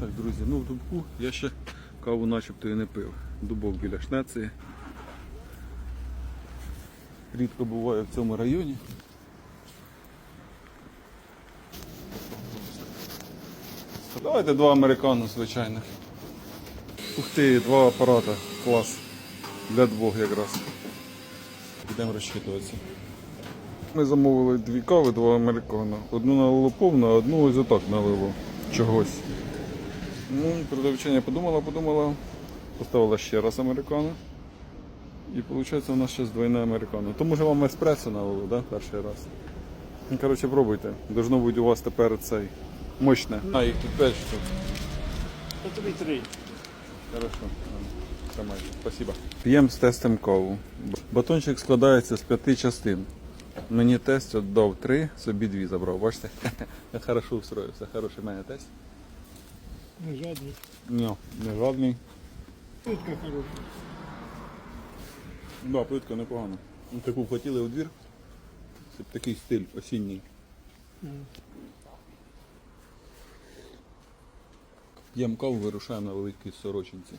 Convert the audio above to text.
Так, друзі, ну в дубку я ще каву начебто і не пив. Дубок біля Шнеції. Рідко буваю в цьому районі. Давайте два американо звичайних. Ух ти, два апарата. Клас. Для двох якраз. Будемо розчитуватися. Ми замовили дві кави, два американо. Одну налило повну, а одну ось отак налило чогось. Ну, продавчиня подумала, подумала, поставила ще раз американо. І виходить у нас зараз двойне американо. То може вам еспресо налило, да, перший раз? Ну, коротше, пробуйте. Должно бути у вас тепер цей мощне. А, їх тут 5 штук. То тобі три. Хорошо. Тримайте. Спасибо. П'ємо з тестом каву. Батончик складається з п'яти частин. Мені тест віддав три, собі дві забрав. Бачите? Я хорошо устроївся. Хороший в мене тест. Не жадний. Ні, не жадний. Плитка хороша. Да, плитка непогана. Ну, Таку хотіли у двір. Це такий стиль осінній. П'ємо каву, вирушаємо на великій сорочинці.